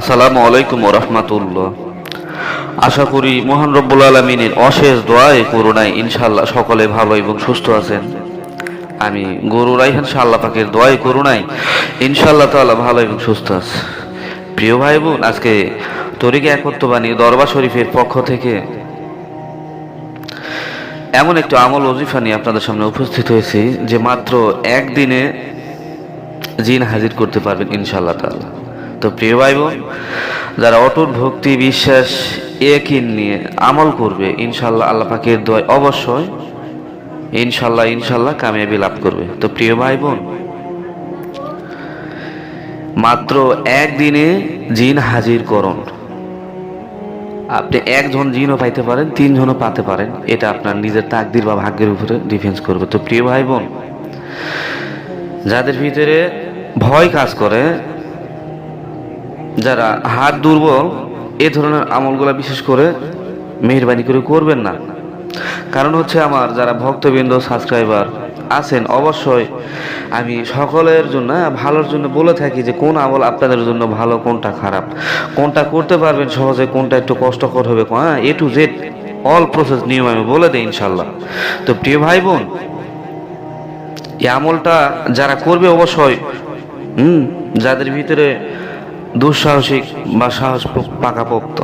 আসসালামু আলাইকুম রহমাতুল্লাহ। আশা করি মহান রব্বুল আলমিনের অশেষ দোয়ায়, করুণায় ইনশাল্লাহ সকলে ভালো এবং সুস্থ আছেন। আমি গরু রাইহান শাল্লাহ পাকের দোয়ায়, করুণায় ইনশাল্লাহ তাআলা ভালো এবং সুস্থ আছে। প্রিয় ভাই বোন আজকে তরিকে একত্রবাণী দরবার শরীফের পক্ষ থেকে এমন একটু আমল ওজিফা নিয়ে আপনাদের সামনে উপস্থিত হয়েছি, যে মাত্র একদিনে জিন হাজির করতে পারবেন ইনশাল্লাহ তাআলা। তো প্রিয় ভাই যারা অটুট ভক্তি বিশ্বাস একিন নিয়ে আমল করবে, ইনশাল্লাহ আল্লাহ পাকের দোয়ায় অবশ্যই ইনশাল্লাহ ইনশাল্লাহ কামিয়াবি লাভ করবে। তো প্রিয় ভাই মাত্র একদিনে জিন হাজির করুন। আপনি একজন জিনও পাইতে পারেন, তিনজনও পাতে পারেন, এটা আপনার নিজের তাকদির বা ভাগ্যের উপরে ডিফেন্স করবে। তো প্রিয় ভাই বোন যাদের ভিতরে ভয় কাজ করে যারা হাত দুর্বল, এ ধরনের আমলগুলা বিশেষ করে মেহরবানি করে করবেন না। কারণ হচ্ছে আমার যারা ভক্তবৃন্দ, সাবস্ক্রাইবার আছেন, অবশ্যই আমি সকলের জন্য, ভালোর জন্য বলে থাকি যে কোন আমল আপনাদের জন্য ভালো, কোনটা খারাপ। কোনটা করতে পারবেন সহজে, কোনটা একটু কষ্টকর হবে হ্যাঁ A to Z all process নিয়ম আমি বলে দিই ইনশাল্লাহ তো প্রিয় ভাই বোন এই আমলটা যারা করবে অবশ্যই, হুম, যাদের ভিতরে দুঃসাহসিক বা সাহস পাকাপোক্ত।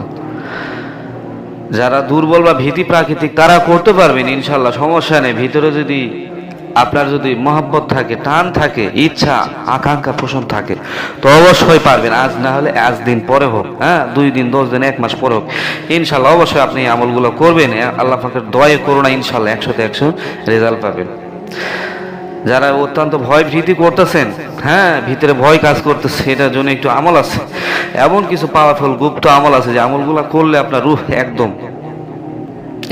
যারা দুর্বল বা ভীতি প্রাকৃতিক, তারা করতে পারবেন ইনশাল্লাহ সমস্যা নেই। ভিতরে যদি আপনার যদি মহব্বত থাকে, টান থাকে, ইচ্ছা, আকাঙ্ক্ষা পোষণ থাকে, তো অবশ্যই পারবেন। আজ না হলে আজ দিন পরে হোক হ্যাঁ? দুই দিন, দশ দিন, এক মাস পরে হোক। ইনশাল্লাহ অবশ্যই আপনি আমলগুলো করবেন। আল্লাহ পাকের দয়ে করোনা ইনশাল্লাহ একশোতে একশো রেজাল্ট পাবেন। যারা অত্যন্ত ভয় ভীতি করতেছেন হ্যাঁ ভিতরে ভয় কাজ করতেছে, এটার জন্য একটু আমল আছে। এমন কিছু পাওয়ারফুল গুপ্ত আমল আছে যে আমলগুলো করলে আপনার রুহ একদম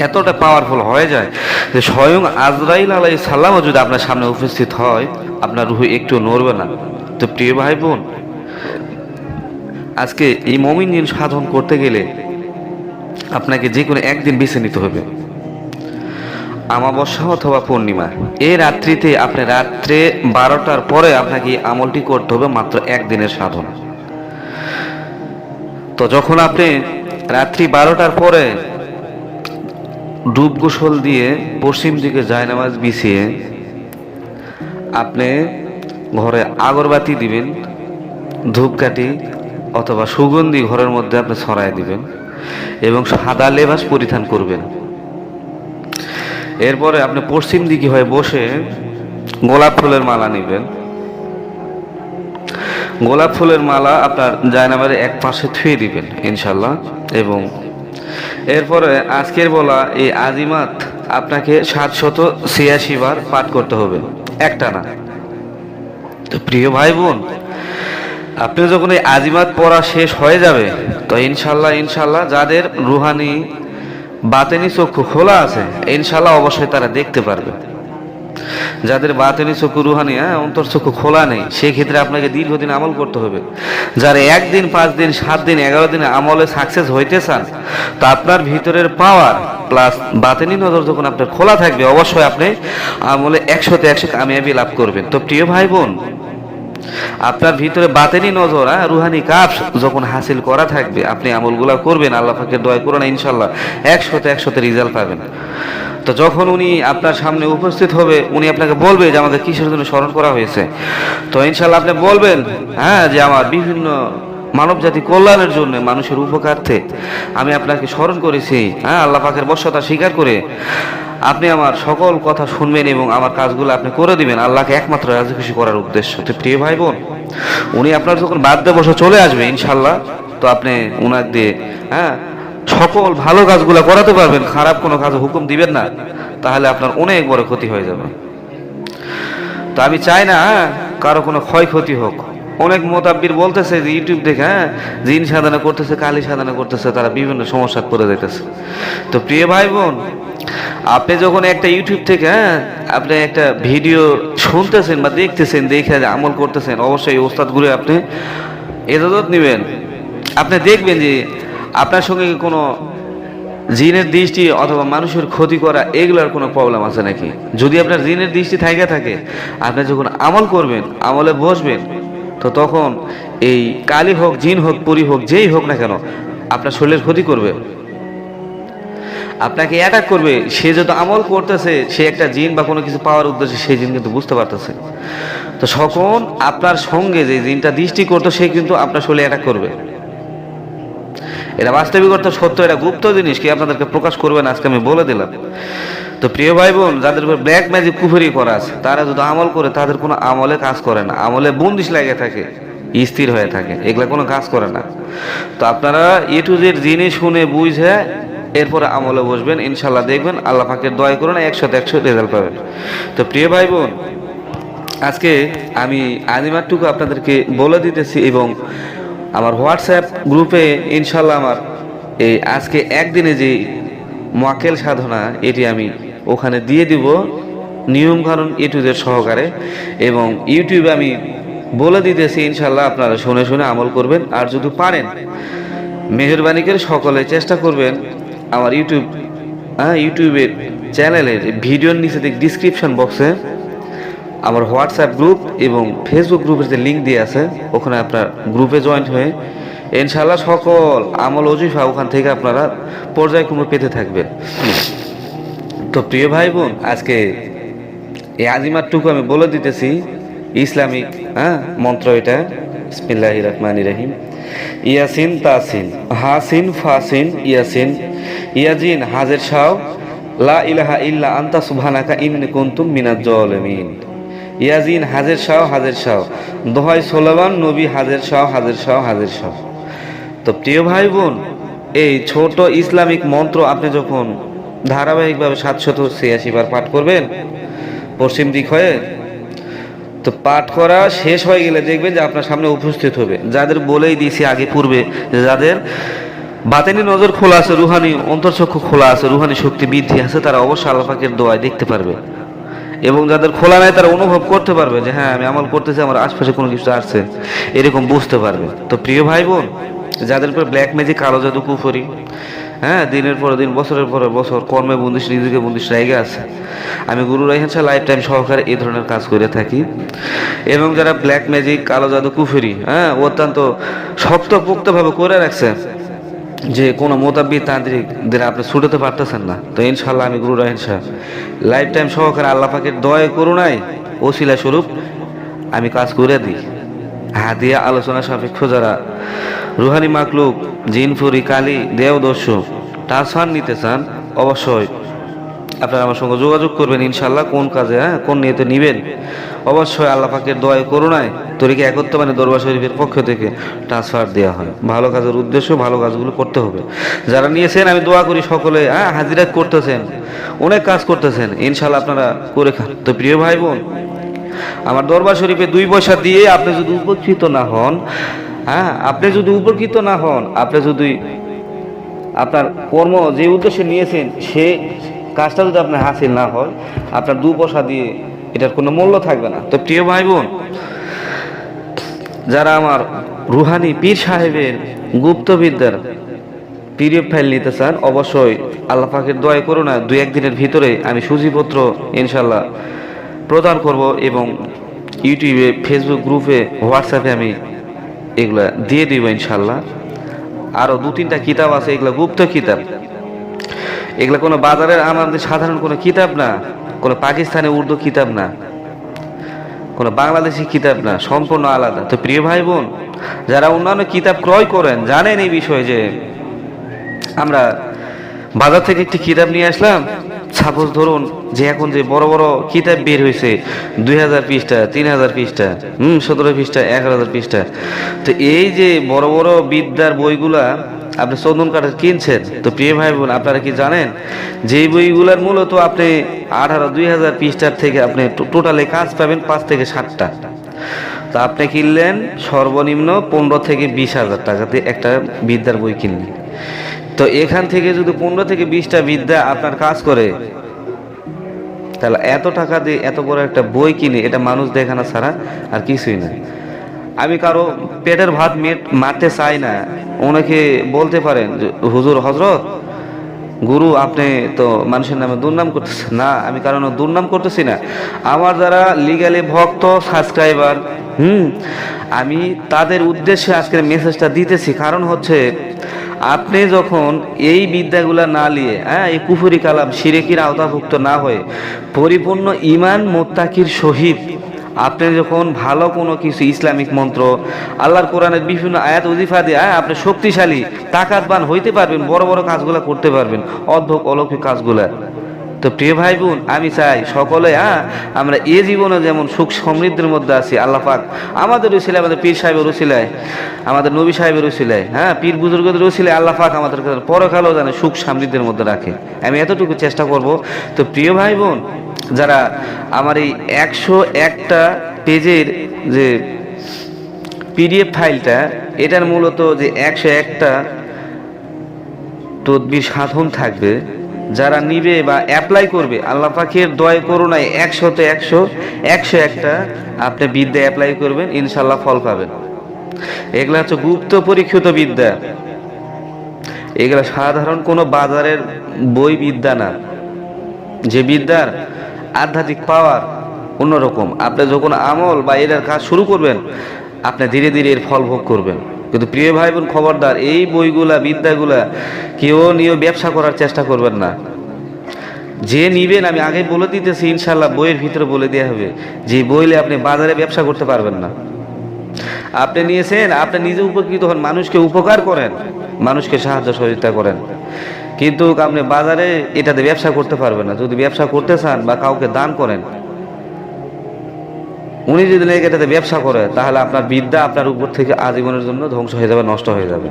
এতটা পাওয়ারফুল হয়ে যায় যে স্বয়ং আজরাইল আলাই সাল্লামও যদি আপনার সামনে উপস্থিত হয়, আপনার রুহ একটু নড়বে না। তো প্রিয় ভাই বোন আজকে এই মমিন সাধন করতে গেলে আপনাকে যে কোনো একদিন বেছে নিতে হবে। আমাবস্যা অথবা পূর্ণিমা। এই রাত্রিতে আপনি রাত্রে বারোটার পরে আপনাকে আমলটি করতে হবে মাত্র একদিনের সাধন। তো যখন আপনি রাত্রি বারোটার পরে ডুব গোসল দিয়ে পশ্চিম দিকে জায়নামাজ বিছিয়ে আপনি ঘরে আগরবাতি দিবেন, ধূপকাঠি অথবা সুগন্ধি ঘরের মধ্যে আপনি ছড়াই দিবেন এবং সাদা লেবাস পরিধান করবেন। এরপরে আপনি পশ্চিম দিকে হয়ে বসে গোলাপ ফুলের মালা নেবেন। গোলাপ ফুলের মালা আপনার জায়নামারে এক পাশে থুয়ে দিবেন, ইনশাল্লাহ। এবং এরপরে আজকের বলা এই আজিমাত আপনাকে সাতশত ছিয়াশি বার পাঠ করতে হবে, একটা না। তো প্রিয় ভাই বোন আপনি যখন এই আজিমাত পড়া শেষ হয়ে যাবে, তো ইনশাল্লাহ ইনশাল্লাহ যাদের রুহানি বাতেনি চক্ষু খোলা আছে ইনশাল্লাহ অবশ্যই তারা দেখতে পারবে। যাদের বাতেনি চক্ষু রুহানি হ্যাঁ অন্তর চক্ষু খোলা নেই, সেক্ষেত্রে আপনাকে দীর্ঘদিন আমল করতে হবে। যারা একদিন, পাঁচ দিন, সাত দিন, এগারো দিন আমলে সাকসেস হইতে চান, তো আপনার ভিতরের পাওয়ার প্লাস বাতেনি নজর যখন আপনার খোলা থাকবে, অবশ্যই আপনি আমলে একশোতে একশো কামিয়াবি লাভ করবেন। তো প্রিয় ভাই বোন আপনার ভিতরে বাতেনি নজর হ্যাঁ? রুহানি কাপ যখন হাসিল করা থাকবে, আপনি আমলগুলা করবেন, আল্লাহ পাকের দয়া করুন ইনশাল্লাহ একশোতে একশোতে রেজাল্ট পাবেন। তো যখন উনি আপনার সামনে উপস্থিত হবে, উনি আপনাকে বলবে যে আমাদের কিসের জন্য স্মরণ করা হয়েছে। তো ইনশাল্লাহ আপনি বলবেন হ্যাঁ যে আমার বিভিন্ন মানব জাতি কল্যাণের জন্য, মানুষের উপকার্থে আমি আপনাকে স্মরণ করেছি হ্যাঁ আল্লাহ পাকের বশ্যতা স্বীকার করে। আপনি আমার সকল কথা শুনবেন এবং আমার কাজগুলো আপনি করে দিবেন। আল্লাহকে একমাত্র রাজি খুশি করার উদ্দেশ্য। তো প্রিয় ভাই বোন উনি আপনার যখন বাদ্য বসে চলে আসবে ইনশাল্লাহ তো আপনি উনার দিয়ে হ্যাঁ সকল ভালো কাজগুলো করাতে পারবেন খারাপ কোনো কাজ হুকুম দিবেন না তাহলে আপনার অনেক বড় ক্ষতি হয়ে যাবে। তো আমি চাই না হ্যাঁ, কারও কোনো ক্ষয়ক্ষতি হোক। অনেক মোতাব্বির বলতেছে যে ইউটিউব দেখে হ্যাঁ জিন সাধনা করতেছে কালি সাধনা করতেছে তারা বিভিন্ন সমস্যা পড়ে যাইতেছে। তো প্রিয় ভাই বোন আপনি যখন একটা ইউটিউব থেকে হ্যাঁ আপনি একটা ভিডিও শুনতেছেন বা দেখতেছেন, দেখে আমল করতেছেন, অবশ্যই ওস্তাদগুলো আপনি এজাজত নেবেন। আপনি দেখবেন যে আপনার সঙ্গে কোনো জিনের দৃষ্টি অথবা মানুষের ক্ষতি করা এগুলোর কোনো প্রবলেম আছে নাকি? যদি আপনার জিনের দৃষ্টি থাকে থাকে, আপনি যখন আমল করবেন, আমলে বসবেন, তো তখন এই কালি হোক, জিন হোক, পরি হোক, যেই হোক না কেন, আপনার শরীরের ক্ষতি করবে। আপনাকে অ্যাটাক করবে, সে যত আমল করতেছে, সে একটা জিন বা কোনো কিছু পাওয়ার উদ্দেশ্যে সেই জিন কিন্তু বুঝতে পারতেছে। তো সকল আপনার সঙ্গে যে জিনটা দৃষ্টি করতো, সে কিন্তু আপনার শরীরে অ্যাটাক করবে। এটা বাস্তবিকতা সত্য, এটা গুপ্ত জিনিস কি আপনাদেরকে প্রকাশ করবেন আজকে আমি বলে দিলাম। তো প্রিয় ভাই বোন যাদের উপর ব্ল্যাক ম্যাজিক কুফুরি করা আছে, তারা যদি আমল করে, তাদের কোনো আমলে কাজ করে না। আমলে বন্দিশ লাগে থাকে, স্থির হয়ে থাকে, এগুলা কোনো কাজ করে না। তো আপনারা এ টু জেড জিনিস শুনে বুঝে এরপরে আমলে বসবেন, ইনশাল্লাহ দেখবেন আল্লাহ পাকের দয়া করুন একশো একশো রেজাল্ট পাবেন। তো প্রিয় ভাই বোন, আজকে আমি আনিমারটুকু আপনাদেরকে বলে দিতেছি এবং আমার হোয়াটসঅ্যাপ গ্রুপে ইনশাল্লাহ আমার এই আজকে একদিনে যে মোয়াক্কেল সাধনা, এটি আমি ওখানে দিয়ে দিব নিয়মকানুন টু সহকারে এবং ইউটিউবে আমি বলে দিতেছি, ইনশাল্লাহ আপনারা শুনে শুনে আমল করবেন। আর যদি পারেন মেহরবানি করে সকলে চেষ্টা করবেন আমার ইউটিউব হ্যাঁ ইউটিউবের চ্যানেলের ভিডিওর নিচে ডিসক্রিপশন বক্সে আমার হোয়াটসঅ্যাপ গ্রুপ এবং ফেসবুক গ্রুপের যে লিঙ্ক দিয়ে আছে, ওখানে আপনার গ্রুপে জয়েন্ট হয়ে ইনশাল্লাহ সকল আমল অজিফা ওখান থেকে আপনারা পর্যায়ক্রমে পেতে থাকবেন। তো প্রিয় ভাই বোন, আজকে এই আজিমারটুকু আমি বলে দিতেছি ইসলামিক হ্যাঁ মন্ত্র এটা। বিসমিল্লাহ রহমান রহিম। ইয়াসিন, তাসিন। হাসিন, ফাসিন, ইয়াসিন। ইয়াজিন, হাজের শাহ লা ইলাহা ইল্লা আন্তা সুবহানাকা ইন্নী কুনতুম মিনাজ জালিমিন। ইয়াজিন, হাজের শাহ হাজের শাহ দোহাই সোলাবান, নবী, হাজের শাহ হাজের শাহ হাজের শাহ তো প্রিয় ভাই বোন এই ছোট ইসলামিক মন্ত্র আপনি যখন ধারাবাহিকভাবে সাতশত ছিয়াশি বার পাঠ করবেন, পশ্চিম দিক হয়ে তো পাঠ করা শেষ হয়ে গেলে দেখবেন যে আপনার সামনে উপস্থিত হবে। যাদের বলেই দিয়েছি আগে পূর্বে, যে যাদের বাতেনি নজর খোলা আছে, রুহানি অন্তর্চক্ষু খোলা আছে, রুহানি শক্তি বৃদ্ধি আছে, তারা অবশ্যই আল্লাহ পাকের দোয়ায় দেখতে পারবে। এবং যাদের খোলা নাই, তারা অনুভব করতে পারবে যে হ্যাঁ আমি আমল করতেছি, আমার আশপাশে কোনো কিছু আসছে। এরকম বুঝতে পারবে। তো প্রিয় ভাই বোন, যাদের উপর ব্ল্যাক ম্যাজিক কালো জাদু, কুফরি হ্যাঁ দিনের পর দিন, বছরের পর বছর কর্মে বন্দিশ নিজেকে বন্দিশ জায়গা আছে। আমি গুরু রাইহান শাহ লাইফ টাইম সহকারে এই ধরনের কাজ করে থাকি। এবং যারা ব্ল্যাক ম্যাজিক কালো জাদু, কুফরি হ্যাঁ অত্যন্ত শক্তপোক্তভাবে করে রাখছে যে কোনো মোতাব্বি তান্ত্রিকদের আপনি ছুটাতে পারতেছেন না। তো ইনশাল্লাহ আমি গুরু রাহিন শাহ লাইফ টাইম সহকারে আল্লাহ পাকের দয়া করুণাই ওসিলা স্বরূপ আমি কাজ করে দিই। হাদিয়া আলোচনা সাপেক্ষ যারা। রুহানি মাকলুক, জিনফুরি, কালী, দেওদস্যু ট্রান্সফার নিতে চান, অবশ্যই আপনারা আমার সঙ্গে যোগাযোগ করবেন ইনশাল্লাহ কোন কাজে হ্যাঁ কোন নিয়েতে নিবেন। অবশ্যই আল্লাহ পাকের দয় করুণায় তরিকে একত্র মানে দরবার শরীফের পক্ষ থেকে ট্রান্সফার দেওয়া হয়। ভালো কাজের উদ্দেশ্য, ভালো কাজগুলো করতে হবে। যারা নিয়েছেন, আমি দোয়া করি সকলে হ্যাঁ হাজিরা করতেছেন, অনেক কাজ করতেছেন ইনশাল্লাহ আপনারা করে খান। তো প্রিয় ভাই বোন আমার দরবার শরীফে দুই পয়সা দিয়ে আপনি যদি উপকৃত না হন হ্যাঁ আপনি যদি উপকৃত না হন, আপনি যদি আপনার কর্ম যে উদ্দেশ্যে নিয়েছেন, সে কাজটা যদি আপনার হাসিল না হয়, আপনার দু পয়সা দিয়ে এটার কোনো মূল্য থাকবে না। তো প্রিয় ভাই বোন যারা আমার রুহানি পীর সাহেবের গুপ্তবিদ্যার পিডিএফ ফাইল নিতে চান, অবশ্যই আল্লাহ পাকের দয়া করো না দুই একদিনের ভিতরে আমি সূচিপত্র ইনশাল্লাহ প্রদান করব এবং ইউটিউবে ফেসবুক গ্রুপে হোয়াটসঅ্যাপে আমি এগুলা দিয়ে দিব ইনশাল্লাহ আরও দু তিনটা কিতাব আছে, এগুলো গুপ্ত কিতাব। এগুলো কোনো বাজারের আমাদের সাধারণ কোনো কিতাব না, কোনো পাকিস্তানি উর্দু কিতাব না, কোনো বাংলাদেশি কিতাব না, সম্পূর্ণ আলাদা। তো প্রিয় ভাই বোন যারা অন্যান্য কিতাব ক্রয় করেন, জানেন এই বিষয়ে যে আমরা বাজার থেকে একটি কিতাব নিয়ে আসলাম। সাপোজ ধরুন যে এখন যে বড় বড় কিতাব বের হয়েছে দুই হাজার পৃষ্ঠা, তিন হাজার পৃষ্ঠা, হুম, সতেরো পৃষ্ঠা, এক হাজার পৃষ্ঠা। তো এই যে বড় বড় বিদ্যার বইগুলা আপনি চন্দন কাঠের কিনছেন, তো প্রিয় ভাই বোন আপনারা কি জানেন যে বইগুলার মূলত আপনি আঠারো, দুই হাজার পৃষ্ঠার থেকে আপনি টোটালে কাজ পাবেন পাঁচ থেকে সাতটা। তা আপনি কিনলেন সর্বনিম্ন পনেরো থেকে বিশ হাজার টাকাতে একটা বিদ্যার বই কিনলেন। তো এখান থেকে যদি পনেরো থেকে বিশটা বিদ্যা আপনার কাজ করে, তাহলে এত টাকা দিয়ে এত বড় একটা বই কিনে এটা মানুষ দেখানো ছাড়া আর কিছুই না। আমি কারও পেটের ভাত মারতে চাই না। অনেকে বলতে পারেন হুজুর হজরত গুরু আপনি তো মানুষের নামে দুর্নাম করতেছেন। না, আমি কারণ দুর্নাম করতেছি না। আমার যারা লিগালি ভক্ত সাবস্ক্রাইবার হুম, আমি তাদের উদ্দেশ্যে আজকের মেসেজটা দিতেছি। কারণ হচ্ছে আপনি যখন এই বিদ্যাগুলা না নিয়ে হ্যাঁ এই কুফুরি কালাম সিরেকির আওতাভুক্ত না হয়ে পরিপূর্ণ ইমান মোত্তাকির সহিত আপনি যখন ভালো কোনো কিছু ইসলামিক মন্ত্র আল্লাহর কোরআনের বিভিন্ন আয়াত উজিফা দিয়ে হ্যাঁ, আপনি শক্তিশালী তাকাতবান হইতে পারবেন বড় বড় কাজগুলো করতে পারবেন অদ্ভুত অলৌকিক কাজগুলা। তো প্রিয় ভাই বোন আমি চাই সকলে হ্যাঁ আমরা এ জীবনে যেমন সুখ সমৃদ্ধির মধ্যে আছি, আল্লাহ পাক আমাদের উচিলায় আমাদের পীর সাহেবের উচিলায় আমাদের নবী সাহেবের উচিলায় হ্যাঁ পীর বুজুর্গদের উচিলায় আল্লাহ পাক আমাদের পরকালেও যেন সুখ সমৃদ্ধির মধ্যে রাখে। আমি এতটুকু চেষ্টা করব। তো প্রিয় ভাই বোন যারা আমার এই একশো একটা পেজের যে পিডিএফ ফাইলটা, এটার মূলত যে একশো একটা তদবির সাধন থাকবে যারা নিবে বা অ্যাপ্লাই করবে, আল্লাহ পাখির দয় করুণায় একশোতে একশো একশো একটা আপনি বিদ্যা অ্যাপ্লাই করবেন ইনশাল্লাহ ফল পাবেন। এগুলা হচ্ছে গুপ্ত পরীক্ষিত বিদ্যা। এগুলা সাধারণ কোনো বাজারের বই বিদ্যা না। যে বিদ্যার আধ্যাত্মিক পাওয়ার অন্যরকম। আপনি যখন আমল বা এটার কাজ শুরু করবেন, আপনি ধীরে ধীরে এর ফল ভোগ করবেন। কিন্তু প্রিয় ভাই বোন খবরদার, এই বইগুলা, বিদ্যাগুলা কেউ নিয়ে ব্যবসা করার চেষ্টা করবেন না। যে নিবেন, আমি আগে বলে দিতেছি ইনশাল্লাহ বইয়ের ভিতরে বলে দেওয়া হবে, যে বইলে আপনি বাজারে ব্যবসা করতে পারবেন না। আপনি নিয়েছেন, আপনি নিজে উপকৃত হন, মানুষকে উপকার করেন, মানুষকে সাহায্য সহযোগিতা করেন। কিন্তু আপনি বাজারে এটাতে ব্যবসা করতে পারবেন না। যদি ব্যবসা করতে চান বা কাউকে দান করেন উনি যদি এটাতে ব্যবসা করে, তাহলে আপনার বিদ্যা আপনার উপর থেকে আজীবনের জন্য ধ্বংস হয়ে যাবে, নষ্ট হয়ে যাবে।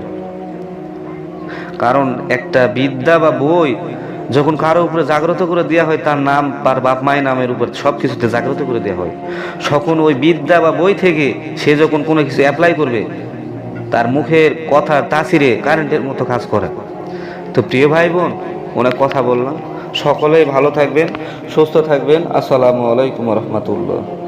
কারণ একটা বিদ্যা বা বই যখন কারও উপরে জাগ্রত করে দেওয়া হয়, তার নাম, তার বাপ মায়ের নামের উপর সব কিছুতে জাগ্রত করে দেওয়া হয়। তখন ওই বিদ্যা বা বই থেকে সে যখন কোনো কিছু অ্যাপ্লাই করবে, তার মুখের কথা তাসিরে কারেন্টের মতো কাজ করে। তো প্রিয় ভাই বোন অনেক কথা বললাম। সকলেই ভালো থাকবেন, সুস্থ থাকবেন। আসসালামু আলাইকুম রহমতুল্লাহ।